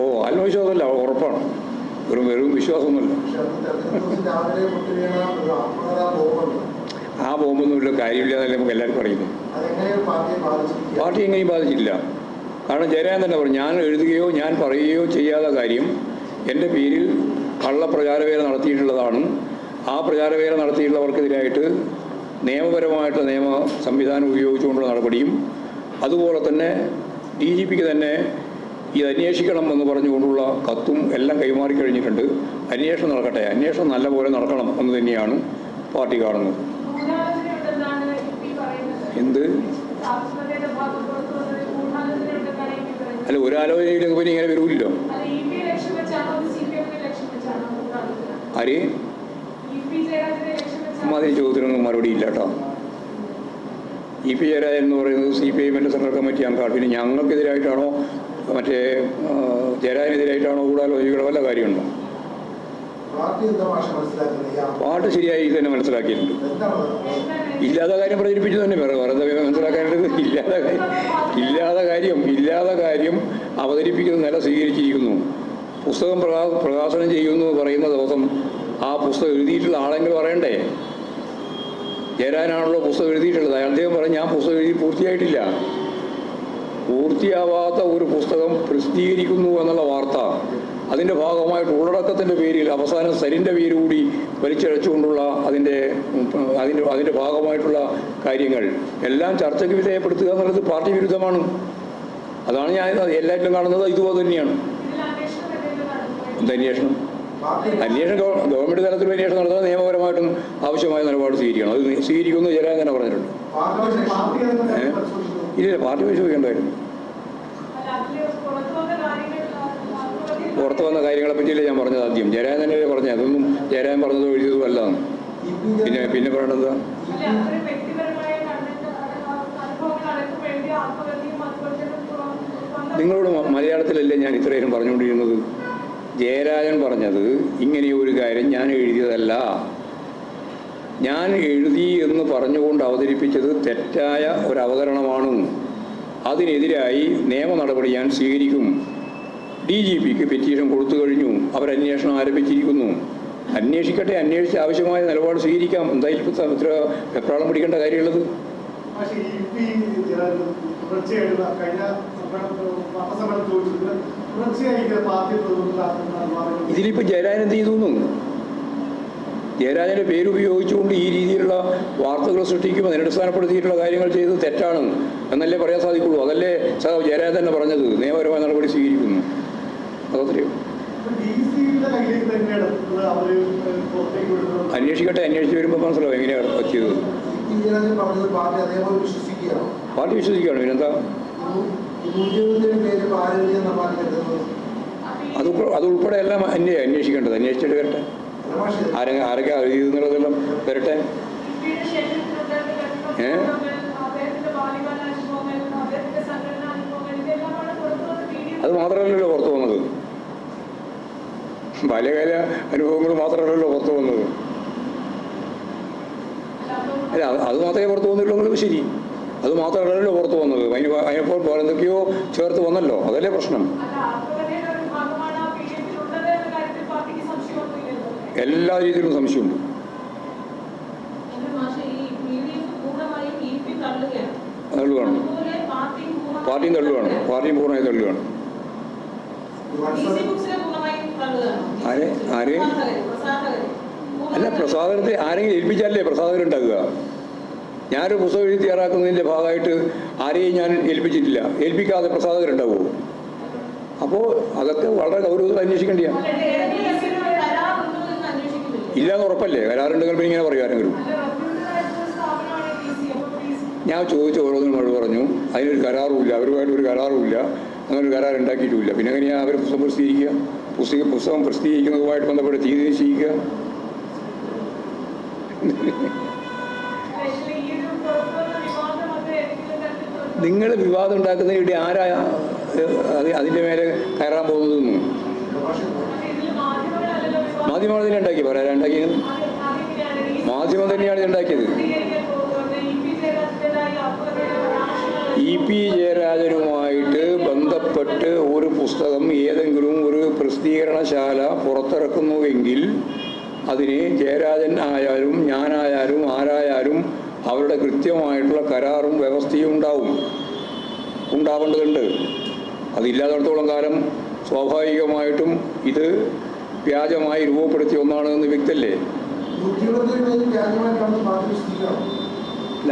ഓ ആത്മവിശ്വാസമല്ല ഉറപ്പാണ്. ഒരു വെറും വിശ്വാസമൊന്നുമില്ല. ആ ബോംബൊന്നുമില്ല കാര്യമില്ലാന്നല്ലേ നമുക്ക് എല്ലാവർക്കും അറിയുന്നു പാർട്ടി എങ്ങനെയും ബാധിച്ചില്ല കാരണം ജയരാജൻ തന്നെ പറഞ്ഞു ഞാൻ എഴുതുകയോ ഞാൻ പറയുകയോ ചെയ്യാത്ത കാര്യം എന്റെ പേരിൽ കള്ള പ്രചാരവേല നടത്തിയിട്ടുള്ളതാണ്. ആ പ്രചാരവേല നടത്തിയിട്ടുള്ളവർക്കെതിരായിട്ട് നിയമപരമായിട്ടുള്ള നിയമ സംവിധാനം ഉപയോഗിച്ചുകൊണ്ടുള്ള നടപടിയും അതുപോലെ തന്നെ ഡി ജി പിക്ക് തന്നെ ഇത് അന്വേഷിക്കണം എന്ന് പറഞ്ഞുകൊണ്ടുള്ള കത്തും എല്ലാം കൈമാറി കഴിഞ്ഞിട്ടുണ്ട് അന്വേഷണം നടക്കട്ടെ അന്വേഷണം നല്ലപോലെ നടക്കണം എന്ന് തന്നെയാണ് പാർട്ടി കാണുന്നത്. എന്ത്. അല്ല ഒരാലോചനയിലേക്ക് പിന്നെ ഇങ്ങനെ വരൂല്ലോ? ആര് അമ്മാതിരി ചോദ്യത്തിനൊന്നും മറുപടി ഇല്ല കേട്ടോ ഇ പി ജയരാജൻ എന്ന് പറയുന്നത് സി പി ഐമിന്റെ സെൻട്രൽ കമ്മിറ്റി അംഗമാണ് പിന്നെ ഞങ്ങൾക്കെതിരായിട്ടാണോ മറ്റേ ജയരാജനെതിരായിട്ടാണോ ഗൂഢാലോചിക്കണം വല്ല കാര്യമുണ്ടോ? പാട്ട് ശരിയായി തന്നെ മനസ്സിലാക്കിയിട്ടുണ്ട്. ഇല്ലാതെ ഇല്ലാത്ത കാര്യം പ്രചരിപ്പിച്ചു തന്നെ വേറെ വേറെ എന്താ മനസ്സിലാക്കാനായിട്ട് ഇല്ലാത്ത കാര്യം ഇല്ലാത്ത കാര്യം ഇല്ലാത്ത കാര്യം അവതരിപ്പിക്കുന്ന നില സ്വീകരിച്ചിരിക്കുന്നു. പുസ്തകം പ്രകാ പ്രകാശനം ചെയ്യുന്നു പറയുന്ന ദിവസം ആ പുസ്തകം എഴുതിയിട്ടുള്ള ആളെങ്കിലും പറയണ്ടേ? ജയരാനാണല്ലോ പുസ്തകം എഴുതിയിട്ടുള്ളത്. അദ്ദേഹം പറഞ്ഞു ഞാൻ പുസ്തകം എഴുതി പൂർത്തിയായിട്ടില്ല. പൂർത്തിയാവാത്ത ഒരു പുസ്തകം പ്രസിദ്ധീകരിക്കുന്നു എന്നുള്ള വാർത്ത. അതിന്റെ ഭാഗമായിട്ട് ഉള്ളടക്കത്തിന്റെ പേരിൽ അവസാനം സരിന്റെ പേര് കൂടി വലിച്ചഴച്ചുകൊണ്ടുള്ള അതിന്റെ അതിന്റെ അതിന്റെ ഭാഗമായിട്ടുള്ള കാര്യങ്ങൾ. എല്ലാം ചർച്ചയ്ക്ക് വിധേയപ്പെടുത്തുക എന്നുള്ളത് പാർട്ടി വിരുദ്ധമാണ്. അതാണ് ഞാൻ എല്ലാറ്റിലും കാണുന്നത്. ഇതുപോലെ തന്നെയാണ് അന്വേഷണം? അന്വേഷണം ഗവൺമെന്റ് തലത്തിൽ അന്വേഷണം നടത്താൻ നിയമപരമായിട്ടും ആവശ്യമായ നിലപാട് സ്വീകരിക്കണം. അത് സ്വീകരിക്കുമെന്ന് ജയരാജൻ തന്നെ പറഞ്ഞിട്ടുണ്ട്. ഇല്ല പാർട്ടി പരിശോധിക്കേണ്ടായിരുന്നു പുറത്തു വന്ന കാര്യങ്ങളെ പറ്റിയില്ല ഞാൻ പറഞ്ഞത് ആദ്യം. ജയരാജൻ തന്നെ പറഞ്ഞത്? അതൊന്നും ജയരാജൻ പറഞ്ഞതോ എഴുതിയതും അല്ല പിന്നെ പിന്നെ പറയണത് നിങ്ങളോട് മലയാളത്തിലല്ലേ ഞാൻ ഇത്രയും പറഞ്ഞുകൊണ്ടിരുന്നത്? ജയരാജൻ പറഞ്ഞത് ഇങ്ങനെ ഒരു കാര്യം ഞാൻ എഴുതിയതല്ല. ഞാൻ എഴുതി എന്ന് പറഞ്ഞുകൊണ്ട് അവതരിപ്പിച്ചത് തെറ്റായ ഒരു അവതരണമാണ് അതിനെതിരായി നിയമ നടപടി ഞാൻ സ്വീകരിക്കും. ഡി ജി പിക്ക് പെറ്റീഷൻ കൊടുത്തു കഴിഞ്ഞു. അവരന്വേഷണം ആരംഭിച്ചിരിക്കുന്നു. അന്വേഷിക്കട്ടെ അന്വേഷിച്ച് ആവശ്യമായ നിലപാട് സ്വീകരിക്കാം. എന്തായാലും ഇത്ര വെപ്രാളം പിടിക്കേണ്ട കാര്യമുള്ളത്? പക്ഷേ ഈ പി ജയരാജൻ തുടർച്ചയായിട്ട് കഴിഞ്ഞ ഇതിലിപ്പോൾ ജയരാജൻ എന്ത് ചെയ്തു എന്ന്? ജയരാജന്റെ പേര് ഉപയോഗിച്ചുകൊണ്ട് ഈ രീതിയിലുള്ള വാർത്തകൾ സൃഷ്ടിക്കുമ്പോൾ അതിനടിസ്ഥാനപ്പെടുത്തിയിട്ടുള്ള കാര്യങ്ങൾ ചെയ്തത് തെറ്റാണ് എന്നല്ലേ പറയാൻ സാധിക്കുള്ളൂ. അതല്ലേ സാധാ ജയരാജൻ തന്നെ പറഞ്ഞത്. നിയമപരമായ നടപടി സ്വീകരിക്കുന്നു. അതത്രയും അന്വേഷിക്കട്ടെ അന്വേഷിച്ച് വരുമ്പോൾ മനസ്സിലാവും എങ്ങനെയാണ് പറ്റിയത്. പാർട്ടി വിശ്വസിക്കുകയാണ്. പിന്നെന്താ? അത് അതുൾപ്പെടെ എല്ലാം അന്വേ അന്വേഷിക്കേണ്ടത്. അന്വേഷിച്ചിട്ട് വരട്ടെ. ആരെങ്കിലും ആരൊക്കെ എഴുതിയെന്നുള്ളതെല്ലാം വരട്ടെ. ഏ? അത് മാത്രമല്ലല്ലോ പുറത്തു വന്നത്. ബാല്യകാല അനുഭവങ്ങൾ മാത്രമല്ലല്ലോ പുറത്തു വന്നത്. അല്ല അത് മാത്രമേ പുറത്തു വന്നിട്ടുള്ളൂ ശരി. അത് മാത്രമല്ലല്ലോ പുറത്തു വന്നത് അതിന് അതിനിപ്പോൾ എന്തൊക്കെയോ ചേർത്ത് വന്നല്ലോ അതല്ലേ പ്രശ്നം എല്ലാ രീതിയിലും സംശയമുണ്ട് തള്ളുകയാണ്. പാർട്ടിയും തള്ളുകയാണ് പാർട്ടിയും പൂർണമായി തള്ളുകയാണ്? ആരെ? ആരെ? അല്ല പ്രസാദനത്തെ ആരെങ്കിലും ഏൽപ്പിച്ചാലേ പ്രസാദനം ഉണ്ടാക്കുക ഞാനൊരു പുസ്തകം എഴുതി തയ്യാറാക്കുന്നതിന്റെ ഭാഗമായിട്ട് ആരെയും ഞാൻ ഏൽപ്പിച്ചിട്ടില്ല. ഏൽപ്പിക്കാതെ പ്രസാദകരുണ്ടാവുമോ അപ്പോൾ അതൊക്കെ വളരെ ഗൗരവത്തിൽ അന്വേഷിക്കേണ്ടിയാണ് കരാറുണ്ടോ ഇല്ലാന്ന് ഉറപ്പല്ലേ? വരാറുണ്ടെങ്കിൽ പിന്നെ ഇങ്ങനെ പറയും ആരെങ്കിലും. അല്ല റെപ്യൂട്ടഡ് ആയിട്ടുള്ള സ്ഥാപനമാണ് ടി സി അപ്പോൾ ടി സി ഞാൻ ചോദിച്ച ഓരോന്നിനും അവർ പറഞ്ഞു അതിനൊരു കരാറുമില്ല അവരുമായിട്ട് ഒരു കരാറുമില്ല അങ്ങനെ ഒരു കരാർ ഉണ്ടാക്കിയിട്ടുമില്ല പിന്നെ എങ്ങനെയാണ് അവർ പുസ്തകം പ്രസിദ്ധീകരിക്കുക? പുസ്തക പുസ്തകം പ്രസിദ്ധീകരിക്കുന്നതുമായിട്ട് ബന്ധപ്പെട്ട് തീയതി നിശ്ചയിക്കുക? നിങ്ങൾ വിവാദം ഉണ്ടാക്കുന്ന ഇവിടെ ആരാ അതിന്റെ മേലെ കയറാൻ പോകുന്നതെന്ന് മാധ്യമങ്ങൾ തന്നെ ഉണ്ടാക്കി പറയാൻ ഉണ്ടാക്കിയത്? മാധ്യമം തന്നെയാണ് ഉണ്ടാക്കിയത്. ഇ പി ജയരാജനുമായിട്ട് ബന്ധപ്പെട്ട് ഒരു പുസ്തകം ഏതെങ്കിലും ഒരു പ്രസിദ്ധീകരണശാല പുറത്തിറക്കുന്നുവെങ്കിൽ അതിന് ജയരാജൻ ആയാലും ഞാനായാലും ആരായാലും അവരുടെ കൃത്യമായിട്ടുള്ള കരാറും വ്യവസ്ഥയും ഉണ്ടാവും. ഉണ്ടാവേണ്ടതുണ്ട്. അതില്ലാത്തടത്തോളം കാലം സ്വാഭാവികമായിട്ടും ഇത് വ്യാജമായി രൂപപ്പെടുത്തിയ ഒന്നാണ് എന്ന് വ്യക്തല്ലേ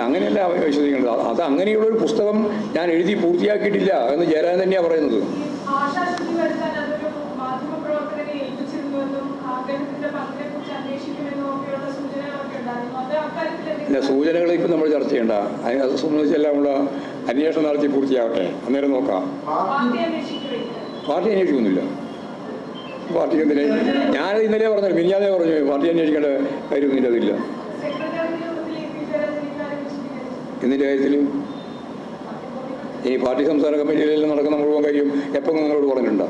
അങ്ങനെയല്ല വിശ്വസിക്കേണ്ടത്. അത് അങ്ങനെയുള്ള ഒരു പുസ്തകം ഞാൻ എഴുതി പൂർത്തിയാക്കിയിട്ടില്ല എന്ന് ജയരാജൻ തന്നെയാണ് പറയുന്നത്. ആശാശുദ്ധി വരുത്താൻ അതൊരു മാധ്യമപ്രവർത്തകനെ ഏൽപ്പിച്ചിരുന്നുവെന്നും അദ്ദേഹത്തിന്റെ പങ്കിനെ കുറിച്ച് അന്വേഷിക്കുമെന്നും എന്തെങ്കിലും സൂചനകൾ ഇപ്പം നമ്മൾ ചർച്ച ചെയ്യണ്ട അത് സംബന്ധിച്ചെല്ലാം നമ്മൾ അന്വേഷണം നടത്തി പൂർത്തിയാവട്ടെ അന്നേരം നോക്കാം പാർട്ടി പാർട്ടി പാർട്ടി അന്വേഷിക്കുന്നില്ല പാർട്ടിക്ക് എന്തിനെ ഞാൻ ഇന്നലെ പറഞ്ഞു മിനിഞ്ഞാന്നേ പറഞ്ഞു പാർട്ടി അന്വേഷിക്കേണ്ട കാര്യമൊന്നും അതില്ല എന്തിന്റെ കാര്യത്തിൽ ഈ പാർട്ടി സംസ്ഥാന കമ്മിറ്റിയിലെല്ലാം നടക്കുന്ന മുഴുവൻ കാര്യം എപ്പോൾ നിങ്ങളോട് പറഞ്ഞിട്ടുണ്ടോ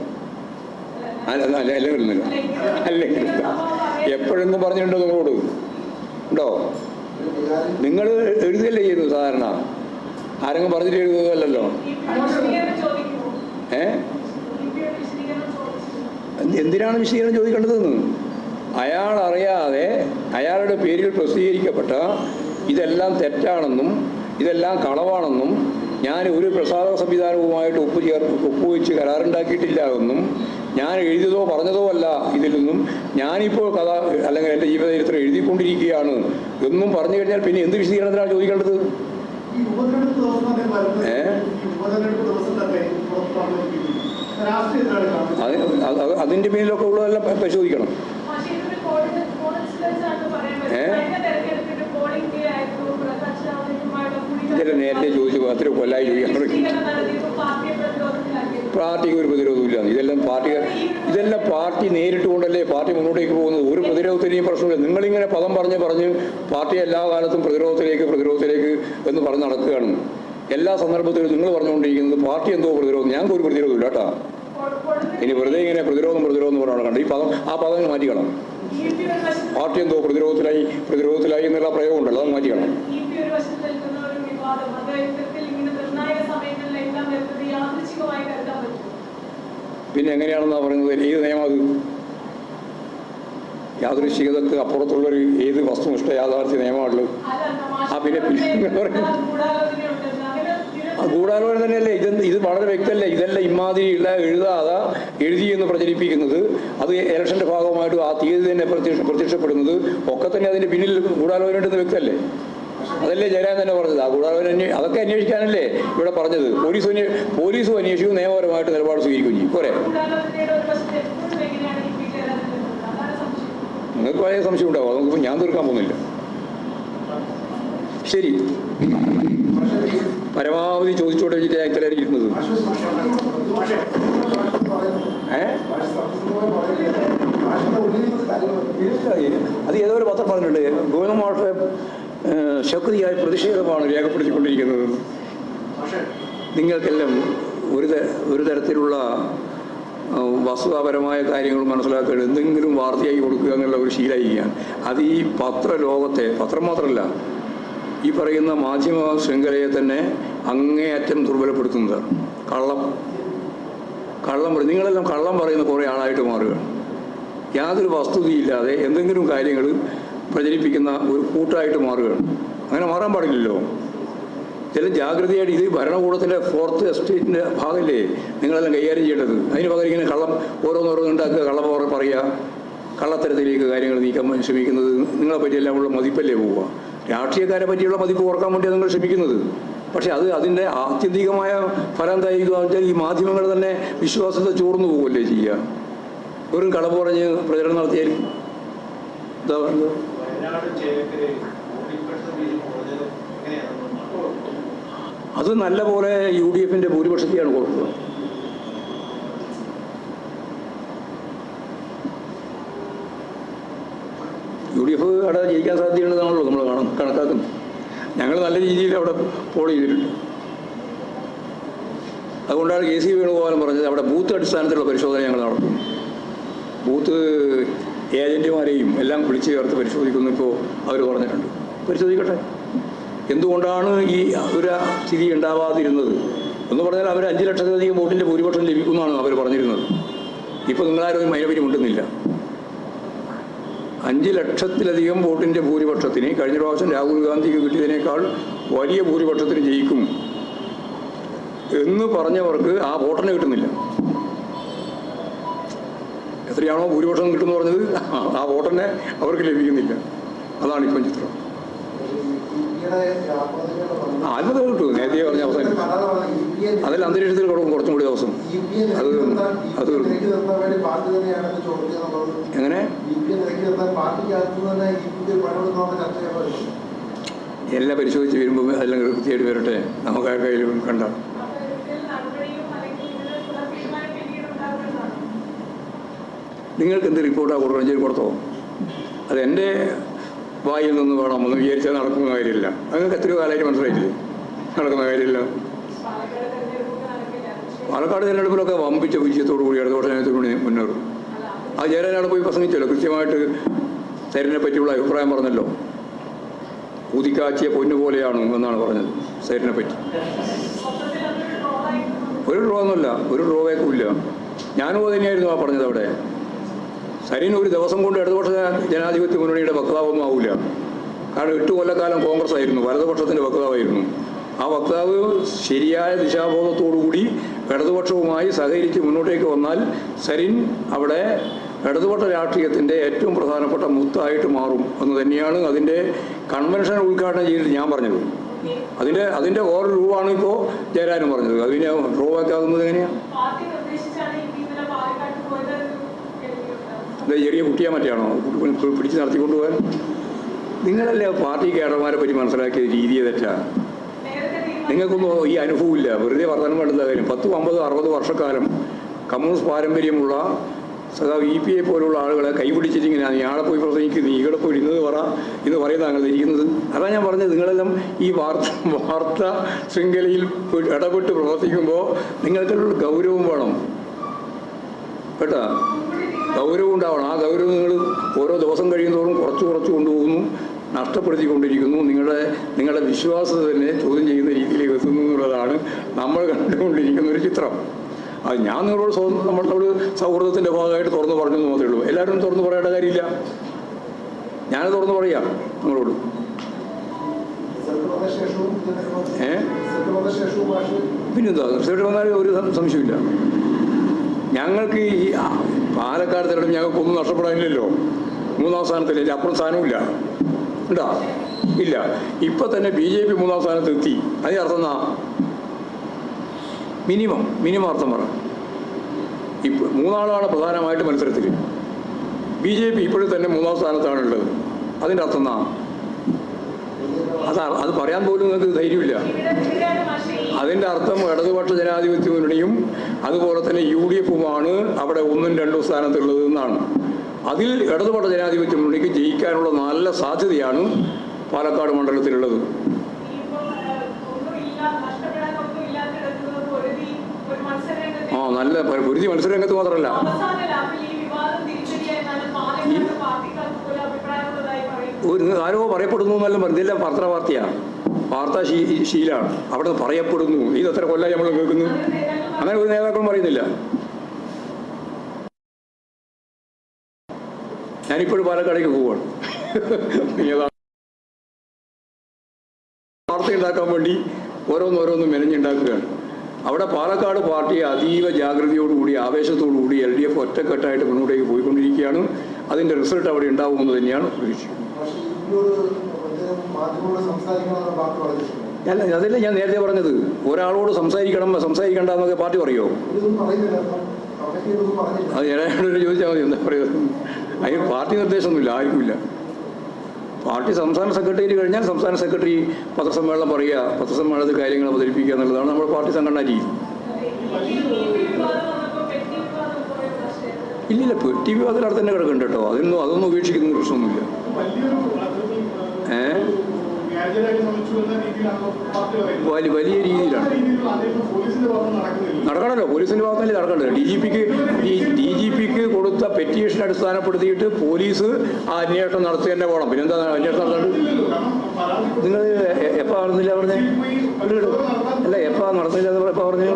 അല്ല അല്ല, അല്ല അല്ലെങ്കിൽ അല്ലെങ്കിൽ എപ്പോഴെന്നും പറഞ്ഞിട്ടുണ്ടോ നിങ്ങളോട് ഉണ്ടോ? നിങ്ങൾ എഴുതുകയല്ലേ ചെയ്തു സാധാരണ? ആരെങ്കിലും പറഞ്ഞിട്ട് എഴുതുകയല്ലോ ഏ? എന്തിനാണ് വിശദീകരണം ചോദിക്കേണ്ടതെന്ന്? അയാൾ അറിയാതെ അയാളുടെ പേരിൽ പ്രസിദ്ധീകരിക്കപ്പെട്ട ഇതെല്ലാം തെറ്റാണെന്നും ഇതെല്ലാം കളവാണെന്നും ഞാൻ ഒരു പ്രസാദ സംവിധാനവുമായിട്ട് ഒപ്പു ചേർ ഒപ്പുവെച്ച് കരാറുണ്ടാക്കിയിട്ടില്ല എന്നും ഞാൻ എഴുതിയതോ പറഞ്ഞതോ അല്ല ഇതിൽ നിന്നും. ഞാനിപ്പോൾ കഥ അല്ലെങ്കിൽ എന്റെ ജീവചരിത്രം എഴുതിക്കൊണ്ടിരിക്കുകയാണ്. എന്നും പറഞ്ഞു കഴിഞ്ഞാൽ പിന്നെ എന്ത് വിശദീകരണത്തിലാണ് ചോദിക്കേണ്ടത്? അതിന്റെ മേലൊക്കെ ഉള്ളതെല്ലാം പ- പരിശോധിക്കണം. ഏഹ് നേരത്തെ ചോദിച്ചു. അത്ര കൊല്ലായി ചോദിക്കാൻ തുടങ്ങി വിശദീകരണം നടത്തിയപ്പോൾ പാർട്ടിയെ പ്രതിരോധത്തിലാക്കിയത് പാർട്ടിക്ക് ഒരു പ്രതിരോധമില്ല ഇതെല്ലാം പാർട്ടി ഇതെല്ലാം പാർട്ടി നേരിട്ടുകൊണ്ടല്ലേ പാർട്ടി മുന്നോട്ടേക്ക് പോകുന്നത്? ഒരു പ്രതിരോധത്തിനെയും പ്രശ്നമില്ല നിങ്ങളിങ്ങനെ പദം പറഞ്ഞ് പറഞ്ഞ് പാർട്ടി എല്ലാ കാലത്തും പ്രതിരോധത്തിലേക്ക് പ്രതിരോധത്തിലേക്ക് എന്ന് പറഞ്ഞ് നടക്കുകയാണ്. എല്ലാ സന്ദർഭത്തിലും നിങ്ങൾ പറഞ്ഞുകൊണ്ടിരിക്കുന്നത് പാർട്ടി എന്തോ പ്രതിരോധം. ഞങ്ങൾക്ക് ഒരു പ്രതിരോധമില്ല കേട്ടോ. ഇനി വെറുതെ ഇങ്ങനെ പ്രതിരോധം പ്രതിരോധം എന്ന് പറഞ്ഞാണ് കണ്ട്? ഈ പദം ആ പദം മാറ്റിക്കണം പാർട്ടി എന്തോ പ്രതിരോധത്തിലായി പ്രതിരോധത്തിലായി എന്നുള്ള പ്രയോഗം ഉണ്ടല്ലോ അത് മാറ്റിക്കണം പിന്നെ എങ്ങനെയാണെന്നാ പറയുന്നത്? ഏത് നിയമം അത്. യാദൃശ്ചികതക്ക് അപ്പുറത്തുള്ളൊരു ഏത് വസ്തുനിഷ്ഠ യാഥാർത്ഥ്യ നിയമമാണുള്ളത്? അല്ല ആ, പിന്നെ ഗൂഢാലോചന തന്നെയല്ലേ? ഇത് ഇത് വളരെ വ്യക്തമല്ലേ? ഇതെല്ലാം ഇമാതിരിയുള്ള എഴുതാതെ എഴുതി എന്ന് പ്രചരിപ്പിക്കുന്നത്. അത് ഇലക്ഷന്റെ ഭാഗമായിട്ട് ആ തീയതി തന്നെ പ്രത്യക്ഷ പ്രത്യക്ഷപ്പെടുന്നത്. ഒക്കെ തന്നെ അതിന്റെ പിന്നിൽ ഗൂഢാലോചന ഉണ്ടെന്ന് വ്യക്തമല്ലേ? അതല്ലേ ജയരാജൻ തന്നെ പറഞ്ഞത്. ആ കൂടാതെ അന്വേ- അതൊക്കെ അന്വേഷിക്കാനല്ലേ ഇവിടെ പറഞ്ഞത്. പോലീസ് പോലീസും അന്വേഷിക്കും നിയമപരമായിട്ട് നിലപാട് സ്വീകരിക്കും ചെയ്യും. പോരെ? നിങ്ങൾക്ക് വളരെ സംശയം ഉണ്ടാവും. അതൊന്നും ഞാൻ തീർക്കാൻ പോകുന്നില്ല. ശരി. പരമാവധി ചോദിച്ചോട്ടെ ഞാൻ ഇത്ര ഇരിക്കുന്നത് ഭാഷ സംശയമാണ്. പറയുന്നത്. ഏഹ് ഭാഷ സത്യസന്ധമായി പറയുന്നത് ഭാഷയുടെ അത് ഏതോ ഒരു പത്രം പറഞ്ഞിട്ടുണ്ട്. ഗോവിന്ദമാഷെ ശക്തിയായ പ്രതിഷേധമാണ് രേഖപ്പെടുത്തിക്കൊണ്ടിരിക്കുന്നത്. നിങ്ങൾക്കെല്ലാം ഒരു ഒരു തരത്തിലുള്ള വസ്തുതാപരമായ കാര്യങ്ങൾ മനസ്സിലാക്കുക എന്തെങ്കിലും വാർത്തയായി കൊടുക്കുക എന്നുള്ള ഒരു ശീലമായിരിക്കുകയാണ്. അത് ഈ പത്രലോകത്തെ പത്രം മാത്രമല്ല ഈ പറയുന്ന മാധ്യമ ശൃംഖലയെ തന്നെ അങ്ങേയറ്റം ദുർബലപ്പെടുത്തുന്നത്. കള്ളം. കള്ളം പറയും നിങ്ങളെല്ലാം കള്ളം പറയുന്ന കുറേ ആളായിട്ട് മാറുകയാണ്. യാതൊരു വസ്തുതയില്ലാതെ എന്തെങ്കിലും കാര്യങ്ങൾ പ്രചരിപ്പിക്കുന്ന ഒരു കൂട്ടായിട്ട് മാറുകയാണ്. അങ്ങനെ മാറാൻ പാടില്ലല്ലോ. ചില ജാഗ്രതയായിട്ട് ഇത് ഭരണകൂടത്തിന്റെ ഫോർത്ത് എസ്റ്റേറ്റിന്റെ ഭാഗമല്ലേ നിങ്ങളെല്ലാം കൈകാര്യം ചെയ്യേണ്ടത്. അതിന് പകരം ഇങ്ങനെ കള്ളം ഓരോന്നോരോന്ന് ഉണ്ടാക്കുക കള്ളം ഓരോ പറയുക കള്ളത്തരത്തിലേക്ക് കാര്യങ്ങൾ നീക്കാൻ ശ്രമിക്കുന്നത് നിങ്ങളെ പറ്റിയെല്ലാം ഉള്ള മതിപ്പല്ലേ പോവുക. രാഷ്ട്രീയക്കാരെ പറ്റിയുള്ള മതിപ്പ് ഓർക്കാൻ വേണ്ടിയാണ് നിങ്ങൾ ശ്രമിക്കുന്നത്. പക്ഷേ അത് അതിന്റെ ആത്യന്തികമായ ഫലം എന്തായിരിക്കും വെച്ചാൽ ഈ മാധ്യമങ്ങൾ തന്നെ വിശ്വാസത്തെ ചോർന്നു പോകുമല്ലേ ചെയ്യുക. വെറും കള പറഞ്ഞ് പ്രചരണം നടത്തിയാൽ എന്താ പറയുന്നത് അത് നല്ല പോലെ യു ഡി എഫിന്റെ ഭൂരിപക്ഷത്തെയാണ് കൊടുത്തത്. യു ഡി എഫ് അവിടെ ജയിക്കാൻ സാധ്യതയുണ്ടെന്നാണല്ലോ നമ്മൾ കാണും കണക്കാക്കുന്നത്. ഞങ്ങൾ നല്ല രീതിയിൽ അവിടെ പോൾ ചെയ്തിട്ടുണ്ട്. അതുകൊണ്ടാണ് കെ സി വേണുഗോപാലൻ പറഞ്ഞത് അവിടെ ബൂത്ത് അടിസ്ഥാനത്തിലുള്ള പരിശോധന ഞങ്ങൾ നടത്തും. ബൂത്ത് ഏജന്റുമാരെയും എല്ലാം വിളിച്ചു ചേർത്ത് പരിശോധിക്കുന്നു ഇപ്പോൾ അവർ പറഞ്ഞിട്ടുണ്ട്. പരിശോധിക്കട്ടെ. എന്തുകൊണ്ടാണ് ഈ ഒരു സ്ഥിതി ഉണ്ടാവാതിരുന്നത്? എന്ന് പറഞ്ഞാൽ അവർ അഞ്ച് ലക്ഷത്തിലധികം വോട്ടിന്റെ ഭൂരിപക്ഷം ലഭിക്കുമെന്നാണ് അവർ പറഞ്ഞിരുന്നത്. ഇപ്പോൾ നിങ്ങളാരും അതിനെപ്പറ്റി മുണ്ടുന്നില്ല അഞ്ച് ലക്ഷത്തിലധികം വോട്ടിന്റെ ഭൂരിപക്ഷത്തിന് കഴിഞ്ഞ പ്രാവശ്യം രാഹുൽ ഗാന്ധിക്ക് കിട്ടിയതിനേക്കാൾ വലിയ ഭൂരിപക്ഷത്തിന് ജയിക്കും എന്ന് പറഞ്ഞവർക്ക് ആ വോട്ടിനെ കിട്ടുന്നില്ല. എത്രയാണോ ഭൂരിപക്ഷം കിട്ടുമെന്ന് പറഞ്ഞത്? ആ വോട്ടിനെ അവർക്ക് ലഭിക്കുന്നില്ല. അതാണ് ഇപ്പം ചിത്രം. ആത്മഹത്യ കിട്ടും. നേരത്തെ പറഞ്ഞ അവസാനം. അതിൽ അന്തരീക്ഷത്തിൽ കുറവും കുറച്ചും കൂടി ദിവസം. അത് അത് എങ്ങനെ? എല്ലാം പരിശോധിച്ച് വരുമ്പോൾ അതെല്ലാം കൃത്യമായിട്ട് വരട്ടെ. നമുക്ക് ആ കയ്യിൽ കണ്ട. നിങ്ങൾക്ക് എന്ത് റിപ്പോർട്ടാണ് കൊടുക്കണം? ചെയ്ത് കൊടുത്തോ? അത് എന്റെ വായിൽ നിന്ന് വേണം. ഒന്ന് വിചാരിച്ചാൽ നടക്കുന്ന കാര്യമില്ല. നിങ്ങൾക്ക് എത്ര കാലമായിട്ട് മനസ്സിലായിട്ടില്ലേ? നടക്കുന്ന കാര്യമില്ല. പാലക്കാട് തിരഞ്ഞെടുപ്പിലൊക്കെ വമ്പിച്ച വിജയത്തോടു കൂടി അടുത്ത ജനത്തിന് മുന്നേറും. ആ ജയരാജാണ് പോയി പ്രസംഗിച്ചല്ലോ. കൃത്യമായിട്ട് സൈരനെ പറ്റിയുള്ള അഭിപ്രായം പറഞ്ഞല്ലോ. ഊതിക്കാച്ചിയ പൊന്നു പോലെയാണ് എന്നാണ് പറഞ്ഞത് സൈരനെ പറ്റി. ഒരു ഡ്രോ ഒന്നുമില്ല. ഒരു ഡ്രോവേക്കും ഇല്ല. ഞാനും തന്നെയായിരുന്നു ആ പറഞ്ഞത് അവിടെ. സരിൻ ഒരു ദിവസം കൊണ്ട് ഇടതുപക്ഷ ജനാധിപത്യ മുന്നണിയുടെ വക്താവൊന്നും ആവില്ല കാരണം എട്ട് കൊല്ലക്കാലം കോൺഗ്രസ് ആയിരുന്നു വലതുപക്ഷത്തിന്റെ വക്താവായിരുന്നു. ആ വക്താവ് ശരിയായ ദിശാബോധത്തോടുകൂടി ഇടതുപക്ഷവുമായി സഹകരിച്ച് മുന്നോട്ടേക്ക് വന്നാൽ സരിൻ അവിടെ ഇടതുപക്ഷ രാഷ്ട്രീയത്തിന്റെ ഏറ്റവും പ്രധാനപ്പെട്ട മുത്തായിട്ട് മാറും എന്ന് തന്നെയാണ് അതിന്റെ കൺവെൻഷൻ ഉദ്ഘാടനം ചെയ്തിട്ട് ഞാൻ പറഞ്ഞത്. അതിന്റെ അതിന്റെ ഓരോ രൂപമാണ് ഇപ്പോൾ ജയരാജൻ പറഞ്ഞത്. അതിനെ ഡ്രോവാക്കാകുന്നത് എങ്ങനെയാണ് പാർട്ടി നിർദ്ദേശിച്ചാണ് ഈ ഇന്നലെ പാലക്കാട്ട് പോയത് എന്ന് കേൾക്കുന്നുണ്ട് ഇത് ചെറിയ കുട്ടിയെ മറ്റാണോ പിടിച്ച് പിടിച്ച് നടത്തിക്കൊണ്ടുപോകാൻ? നിങ്ങളല്ലേ പാർട്ടി കേഡർമാരെ പറ്റി മനസ്സിലാക്കിയ രീതിയെ തെറ്റാ നേരത്തെ നിങ്ങൾക്കൊന്നും ഈ അനുഭവമില്ല. വെറുതെ വർധനം വേണ്ടുന്ന കാര്യം. പത്തും അമ്പതും അറുപത് വർഷക്കാലം കമ്മ്യൂണിസ്റ്റ് പാരമ്പര്യമുള്ള സദാ ഇ പി എ പോലുള്ള ആളുകളെ കൈപിടിച്ചിട്ടിങ്ങനെ ഇങ്ങനെ ഇയാളെ പോയി പ്രസംഗിക്കുന്നു ഇവിടെ പോയി ഇന്നത് പറ എന്ന് പറയുന്ന അങ്ങനെ ഇരിക്കുന്നത് അതാണ് ഞാൻ പറഞ്ഞത് നിങ്ങളെല്ലാം ഈ വാർത്ത വാർത്ത ശൃംഖലയിൽ ഇടപെട്ട് പ്രവർത്തിക്കുമ്പോൾ നിങ്ങൾക്കുള്ള ഗൗരവം വേണം. കേട്ടാ? ഗൗരവം ഉണ്ടാവണം. ആ ഗൗരവം നിങ്ങൾ ഓരോ ദിവസം കഴിയുന്നതോറും കുറച്ച് കുറച്ച് കൊണ്ടുപോകുന്നു നഷ്ടപ്പെടുത്തിക്കൊണ്ടിരിക്കുന്നു. നിങ്ങളുടെ നിങ്ങളുടെ വിശ്വാസത തന്നെ ചോദ്യം ചെയ്യുന്ന രീതിയിലേക്ക് എത്തുന്നു എന്നുള്ളതാണ് നമ്മൾ കണ്ടുകൊണ്ടിരിക്കുന്ന ഒരു ചിത്രം. അത് ഞാൻ നിങ്ങളോട് നമ്മളോട് സൗഹൃദത്തിന്റെ ഭാഗമായിട്ട് തുറന്നു പറഞ്ഞു മാത്രമേ ഉള്ളൂ. എല്ലാവരും തുറന്നു പറയേണ്ട കാര്യമില്ല. ഞാൻ തുറന്നു പറയാം നിങ്ങളോട്. പിന്നെന്താ? റിസൾട്ട് ഒരു സംശയമില്ല ഞങ്ങൾക്ക് ഈ പാലക്കാട് തിരഞ്ഞെടുപ്പ് ഞങ്ങൾക്കൊന്നും നഷ്ടപ്പെടാനില്ലല്ലോ. മൂന്നാം സ്ഥാനത്തില്ല അപ്പുറം സ്ഥാനമില്ല ഉണ്ടോ ഇല്ല. ഇപ്പൊ തന്നെ ബി ജെ പി മൂന്നാം സ്ഥാനത്ത് എത്തി അതിന് അർത്ഥം എന്നാ മിനിമം മിനിമം അർത്ഥം പറ. ഇപ്പൊ മൂന്നാളാണ് പ്രധാനമായിട്ട് മത്സരത്തിൽ ബി ജെ പി ഇപ്പോഴും തന്നെ മൂന്നാം സ്ഥാനത്താണ് ഉള്ളത് അതിന്റെ അർത്ഥം എന്നാ അത് അത് പറയാൻ പോലും നിങ്ങൾക്ക് ധൈര്യമില്ല. അതിന്റെ അർത്ഥം ഇടതുപക്ഷ ജനാധിപത്യ മുന്നണിയും അതുപോലെ തന്നെ യു ഡി എഫുമാണ് അവിടെ ഒന്നും രണ്ടും സ്ഥാനത്തുള്ളത് എന്നാണ്. അതിൽ ഇടതുപക്ഷ ജനാധിപത്യ മുന്നണിക്ക് ജയിക്കാനുള്ള നല്ല സാധ്യതയാണ് പാലക്കാട് മണ്ഡലത്തിലുള്ളത്. ആ നല്ല പൊരുതി മത്സരരംഗത്ത് മാത്രമല്ല അവസാന ലാപ്പിൽ ഈ വിവാദം തിരിച്ചടിയായെന്നാണ് പാലക്കാട് പാർട്ടിക്കാർക്ക് പോലും അഭിപ്രായമുള്ളതായി പറയുന്നു ഒരു ആരോ പറയപ്പെടുന്നു എന്നെല്ലാം പറഞ്ഞില്ല പത്ര വാർത്തയാണ്. വാർത്താ ശീ ശീലാണ്. അവിടെ പറയപ്പെടുന്നു. ഇത് എത്ര നമ്മൾ കേൾക്കുന്നു? അങ്ങനെ ഒരു നേതാക്കളും പറയുന്നില്ല. ഞാനിപ്പോഴും പാലക്കാടേക്ക് പോവാണ്. വാർത്ത ഉണ്ടാക്കാൻ വേണ്ടി ഓരോന്നോരോന്നും മെനഞ്ഞുണ്ടാക്കുകയാണ്. അവിടെ പാലക്കാട് പാർട്ടി അതീവ ജാഗ്രതയോടുകൂടി ആവേശത്തോടുകൂടി എൽ ഡി എഫ് ഒറ്റക്കെട്ടായിട്ട് മുന്നോട്ടേക്ക് പോയിക്കൊണ്ടിരിക്കുകയാണ്. അതിന്റെ റിസൾട്ട് അവിടെ ഉണ്ടാവുമെന്ന് തന്നെയാണ് പ്രതീക്ഷിക്കുന്നത്. അല്ല അതല്ലേ ഞാൻ നേരത്തെ പറഞ്ഞത്. ഒരാളോട് സംസാരിക്കണം സംസാരിക്കണ്ട എന്നൊക്കെ പാർട്ടി പറഞ്ഞില്ല അത് ഞാനോട് ചോദിച്ചാൽ മതി എന്താ പറയുക. അതിന് പാർട്ടി നിർദ്ദേശമൊന്നുമില്ല ആർക്കുമില്ല. പാർട്ടി സംസ്ഥാന സെക്രട്ടറി കഴിഞ്ഞാൽ സംസ്ഥാന സെക്രട്ടറി പത്രസമ്മേളനം പറയുക പത്രസമ്മേളനത്തിൽ കാര്യങ്ങൾ അവതരിപ്പിക്കുക എന്നുള്ളതാണ് നമ്മുടെ പാർട്ടി സംഘടനാ രീതി. പ്രശ്നമായിരുന്നു ടി വി വിവാദത്തിൽ അവിടെ തന്നെ കിടക്കുന്നുണ്ട് കേട്ടോ. അതൊന്നും അതൊന്നും ഉപേക്ഷിക്കുന്ന പ്രശ്നമൊന്നുമില്ല. ഏ? വലിയ വലിയ രീതിയിലാണ്. നടക്കണല്ലോ. പോലീസിന്റെ ഭാഗത്തല്ലേ നടക്കണ്ടല്ലോ ഡി ജി പിക്ക് ഡി ജി പിക്ക് കൊടുത്ത പെറ്റീഷൻ അടിസ്ഥാനപ്പെടുത്തിയിട്ട് പോലീസ് ആ അന്വേഷണം നടത്തി തന്നെ പോകണം പിന്നെന്താ അന്വേഷണം ഇല്ലല്ലോ പരാതി നിങ്ങൾ എപ്പോൾ നടന്നില്ല പറഞ്ഞേ? അല്ല എപ്പോൾ നടന്നില്ല എന്ന് പറഞ്ഞു?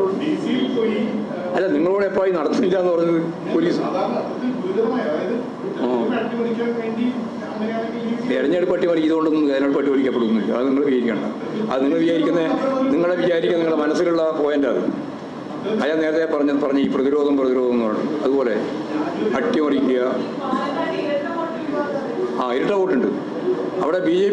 അല്ല നിങ്ങളോട് എപ്പോഴും നടത്തുന്നില്ല എന്ന് പറഞ്ഞത്? പോലീസ്. തെരഞ്ഞെടുപ്പ് അട്ടിമറി ഇതുകൊണ്ടൊന്നും തെരഞ്ഞെടുപ്പ് അട്ടിമറിക്കപ്പെടുന്നില്ല അത് നിങ്ങൾ വിചാരിക്കണ്ട. അത് നിങ്ങൾ വിചാരിക്കുന്ന നിങ്ങളെ വിചാരിക്കുന്ന നിങ്ങളുടെ മനസ്സിലുള്ള പോയിന്റ് അത്. അയാൾ നേരത്തെ പറഞ്ഞ പറഞ്ഞ ഈ പ്രതിരോധം പ്രതിരോധം എന്ന് പറഞ്ഞു. അതുപോലെ അട്ടിമറിക്കുക. ആ ഇരട്ട വോട്ടുണ്ട് അവിടെ ബി ജെ